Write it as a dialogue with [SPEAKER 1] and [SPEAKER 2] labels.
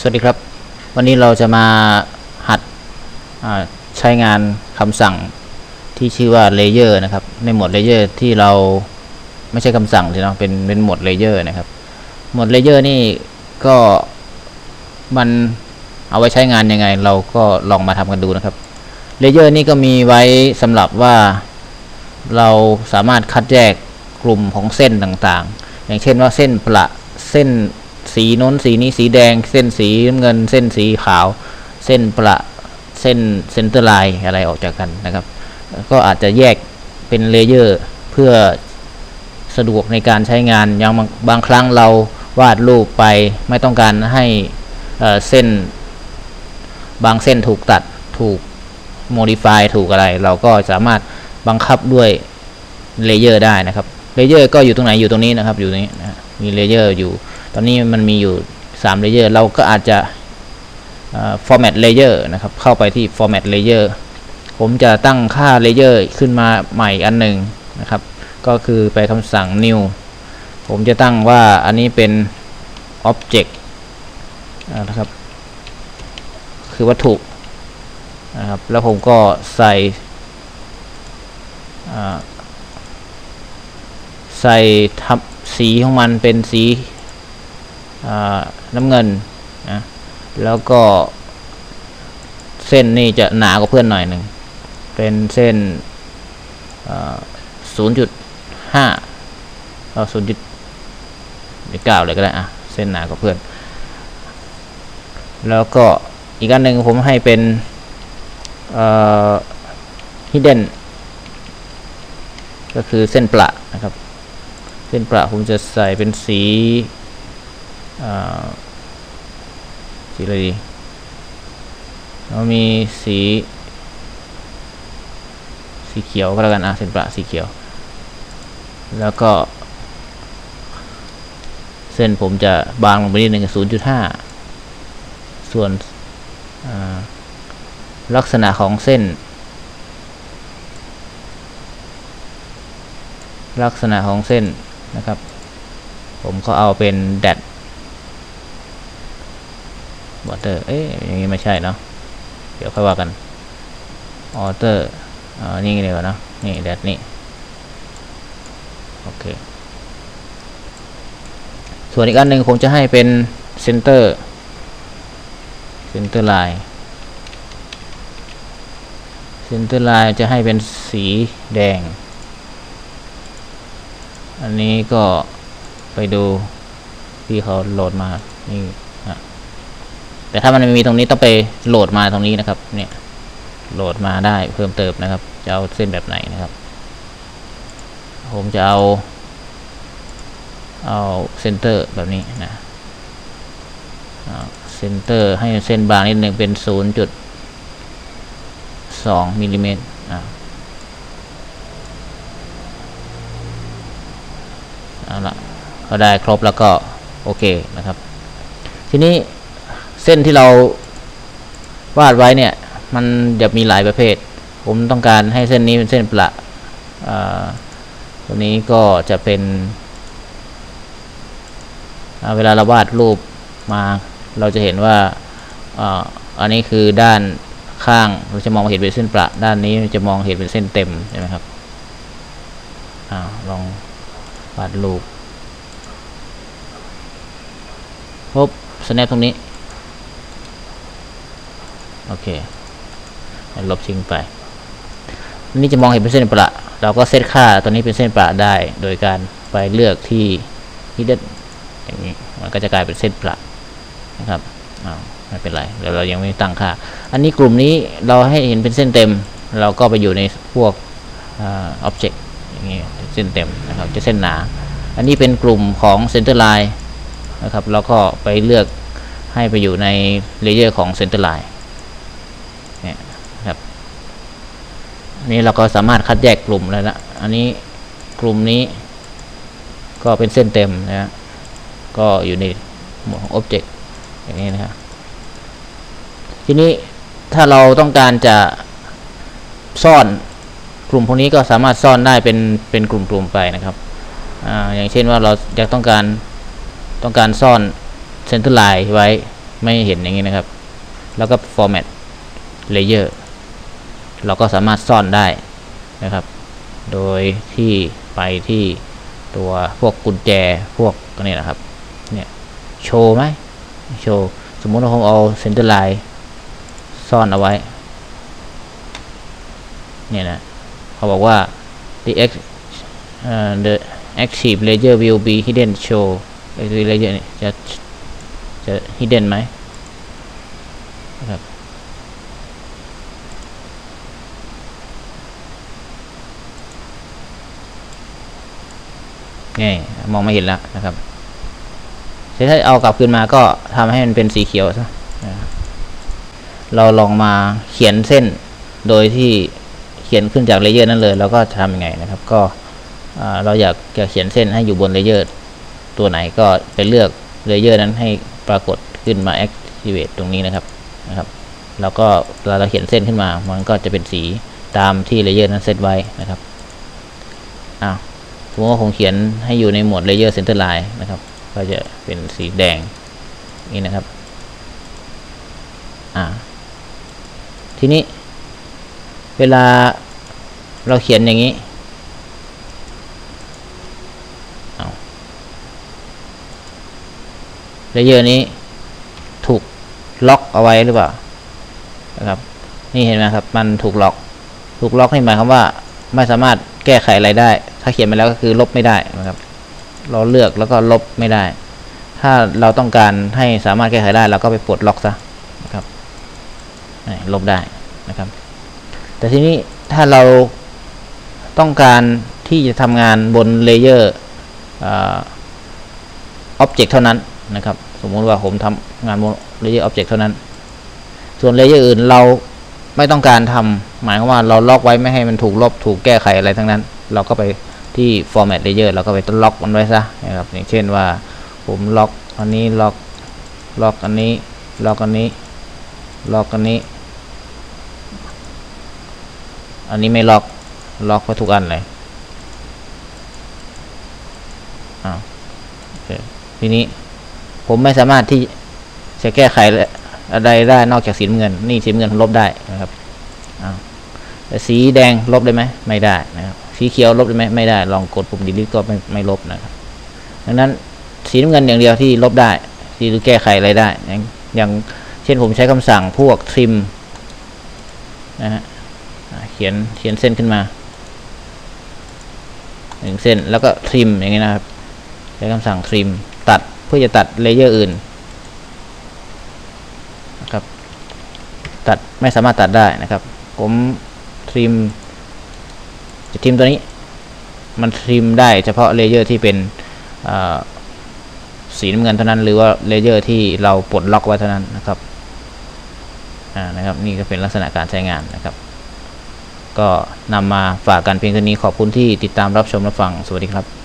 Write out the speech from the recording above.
[SPEAKER 1] สวัสดีครับ วันนี้เราจะมาหัดใช้งานคำสั่งที่ชื่อว่า layer นะครับ ในหมวด layer ที่เราไม่ใช่คำสั่งสิเนาะเป็นเป็นหมวด layer นะครับ หมวด layer นี่ก็มันเอาไว้ใช้งานยังไง เราก็ลองมาทำกันดูนะครับ layer นี่ก็มีไว้สำหรับว่าเราสามารถคัดแยกกลุ่มของเส้นต่างๆ อย่างเช่นว่าเส้นประเส้น สีน้นสีนี้สีแดง เส้นสีน้ำเงิน เส้นสีขาว เส้นประเส้นเซนเตอร์ไลน์อะไรออกจากกันนะครับ ก็อาจจะแยกเป็นเลเยอร์เพื่อสะดวกในการใช้งานอย่างบางครั้งเราวาดรูปไปไม่ต้องการให้เอ่อเส้น บางเส้นถูกตัดถูก modify ถูกอะไร เราก็สามารถบังคับด้วยเลเยอร์ได้นะครับเลเยอร์ก็อยู่ตรงไหนอยู่ตรงนี้นะครับ อยู่ตรงนี้นะมีเลเยอร์อยู่ ตอนนี้มันมีอยู่3เลเยอร์เราก็อาจจะ format layer นะครับ เข้าไปที่ format layer ผมจะตั้งค่า layer ขึ้นมาใหม่อันหนึ่งนะครับ ก็คือไปคำสั่ง new ผมจะตั้งว่าอันนี้เป็น object นะครับ คือวัตถุนะครับ แล้วผมก็ใส่ใส่ทับสีของมันเป็นสี น้ำเงินนะแล้วก็ เส้นนี่จะหนากว่าเพื่อนหน่อยหนึ่ง เป็นเส้นศูนย์จุดห้าเอาศูนย์จุดเก้าเลยก็ได้อะเส้นหนากว่าเพื่อน แล้วก็อีกอันหนึ่งผมให้เป็นเอ่อ hidden ก็คือเส้นประนะครับ เส้นประผมจะใส่เป็นสี สีอะไรดีเรามีสี สีเขียวก็แล้วกันอะเส้นประสีเขียว แล้วก็ เส้นผมจะบางลงไปนิดหนึ่งศูนย์จุดห้าส่วนลักษณะของเส้น ลักษณะของเส้นนะครับ ผมก็เอาเป็นแดด เตอร์เอ๊ะอย่างนี้ไม่ใช่เนาะเดี๋ยวค่อยว่ากันออเตอร์อ่านี่เดียวาเนาะนี่แดดนี่โอเคส่วนอีกอันหนึ่งผมจะให้เป็นเซนเตอร์เซนเตอร์ไลน์เซนเตอร์ไลน์จะให้เป็นสีแดง อันนี้ก็ไปดูที่เขาโหลดมานี่ แต่ถ้ามันไม่มีตรงนี้ต้องไปโหลดมาตรงนี้นะครับ เนี่ยโหลดมาได้เพิ่มเติมนะครับ จะเอาเส้นแบบไหนนะครับ ผมจะเอา เอาเซนเตอร์แบบนี้นะเซนเตอร์ให้เส้นบางนิดหนึ่งเป็นศูนย์จุดสองมิลลิเมตรอ่าเอาละก็ได้ครบแล้วก็โอเคนะครับ ทีนี้ ส้นที่เราวาดไว้เนี่ย มันจะมีหลายประเภท ผมต้องการให้เส้นนี้เป็นเส้นประอ่าตัวนี้ก็จะเป็นเวลาเราวาดรูปมาเราจะเห็นว่าอ่าอันนี้คือด้านข้างเราจะมองเห็นเป็นเส้นประด้านนี้จะมองเห็นเป็นเส้นเต็มใช่ไหมครับอ่าลองวาดรูปปุ๊บ snap ตรงนี้ โอเคลบทิ้งไป นี่จะมองเห็นเป็นเส้นประเราก็เซตค่าตัวนี้เป็นเส้นประได้ โดยการไปเลือกที่ hidden อย่างนี้มันก็จะกลายเป็นเส้นประนะครับอ้าวไม่เป็นไรเดี๋ยวเรายังไม่ตั้งค่า อันนี้กลุ่มนี้เราให้เห็นเป็นเส้นเต็ม เราก็ไปอยู่ในพวกอ่า object อย่างนี้เส้นเต็มนะครับจะเส้นหนา อันนี้เป็นกลุ่มของ center line นะครับเราก็ไปเลือกให้ไปอยู่ในเลเยอร์ของ center line เนี่ยครับ นี่เราก็สามารถคัดแยกกลุ่มแล้วนะอันนี้กลุ่มนี้ ก็เป็นเส้นเต็มนะก็อยู่ในหมวดของ object อย่างนี้นะครับทีนี้ถ้าเราต้องการจะซ่อนกลุ่มพวกนี้ก็สามารถซ่อนได้เป็นเป็นกลุ่มๆไปนะครับอ่าอย่างเช่นว่าเราอยากต้องการต้องการซ่อนเซนเตอร์ไลน์ไว้ไม่เห็นอย่างนี้นะครับ แล้วก็ format layer เราก็สามารถซ่อนได้นะครับ โดยที่ไปที่ตัวพวกกุญแจพวกนี้นะครับ เนี่ยโชว์ไหมโชว์สมมุติว่าผมเอา center line ซ่อนเอาไว้เนี่ยนะเขาบอกว่า the x uh, the active layer will be hidden show ไอ้ layer นี่จะจะ hidden ไหมนะครับ นี่มองไม่เห็นแล้วนะครับถ้าเอากลับคืนมาก็ทำให้มันเป็นสีเขียวซะเราลองมาเขียนเส้นโดยที่เขียนขึ้นจากเลเยอร์นั้นเลย แล้วก็ทำยังไงนะครับ ก็เราอยากจะเขียนเส้นให้อยู่บนเลเยอร์ตัวไหนก็ไปเลือกเลเยอร์นั้นให้ปรากฏขึ้นมา activate ตรงนี้นะครับนะครับ แล้วก็เวลาเราเขียนเส้นขึ้นมา มันก็จะเป็นสีตามที่เลเยอร์นั้นเซตไว้นะครับอ้าว สมมติว่าผมเขียนให้อยู่ในหมวด layer center line นะครับ ก็จะเป็นสีแดงนี่นะครับ อ่า ทีนี้ เวลาเราเขียนอย่างนี้เลเยอร์นี้ถูกล็อกเอาไว้หรือเปล่านะครับนี่เห็นไหมครับ มันถูกล็อก ถูกล็อกนี่หมายความว่า ไม่สามารถแก้ไขอะไรได้าเขียนไปแล้วก็คือลบไม่ได้นะครับ เราเลือกแล้วก็ลบไม่ได้ ถ้าเราต้องการให้สามารถแก้ไขได้เราก็ไปปลดล็อกซะนะครับลบได้นะครับ แต่ทีนี้ถ้าเราต้องการที่จะทำงานบนเลเยอร์ออ็อบเจกต์เท่านั้นนะครับ สมมุติว่าผมทำงานบนเลเยอร์ออบเจกต์เท่านั้น ส่วนเลเยอร์อื่นเราไม่ต้องการทำหมายความว่าเราล็อกไว้ไม่ให้มันถูกลบถูกแก้ไขอะไรทั้งนั้น เราก็ไป ที่ format layer เราก็ไปล็อกมันไว้ซะนะครับอย่างเช่นว่าผมล็อกอันนี้ล็อกล็อกอันนี้ล็อกอันนี้ล็อกอันนี้ อันนี้ไม่ล็อกล็อกไว้ทุกอันเลยอ้าทีนี้ผมไม่สามารถที่จะแก้ไขอะไรได้นอกจากสีเงิน นี่สีเงินลบได้นะครับอ้าวแต่สีแดงลบได้ไหมไม่ได้นะครับ สีเขียวลบได้ไหมไม่ได้ ลองกดปุ่ม delete ก็ไม่ไม่ลบนะครับดังนั้นสีน้ำเงินอย่างเดียวที่ลบได้ที่แก้ไขอะไรได้อย่างอย่างเช่นผมใช้คำสั่งพวก trim นะฮะเขียนเขียนเส้นขึ้นมาหนึ่งเส้นแล้วก็ trim อย่างนี้นะครับใช้คำสั่ง trim ตัดเพื่อจะตัดเลเยอร์อื่นนะครับ ตัดไม่สามารถตัดได้นะครับ ผม trim จะทิมตัวนี้ มันทิมได้เฉพาะเลเยอร์ที่เป็นสีน้ำเงินเท่านั้น หรือว่าเลเยอร์ที่เราปลดล็อกไว้เท่านั้นนะครับอ่านะครับ นี่ก็เป็นลักษณะการใช้งานนะครับ ก็นำมาฝากกันเพียงเท่านี้ขอบคุณที่ติดตามรับชมรับฟังสวัสดีครับ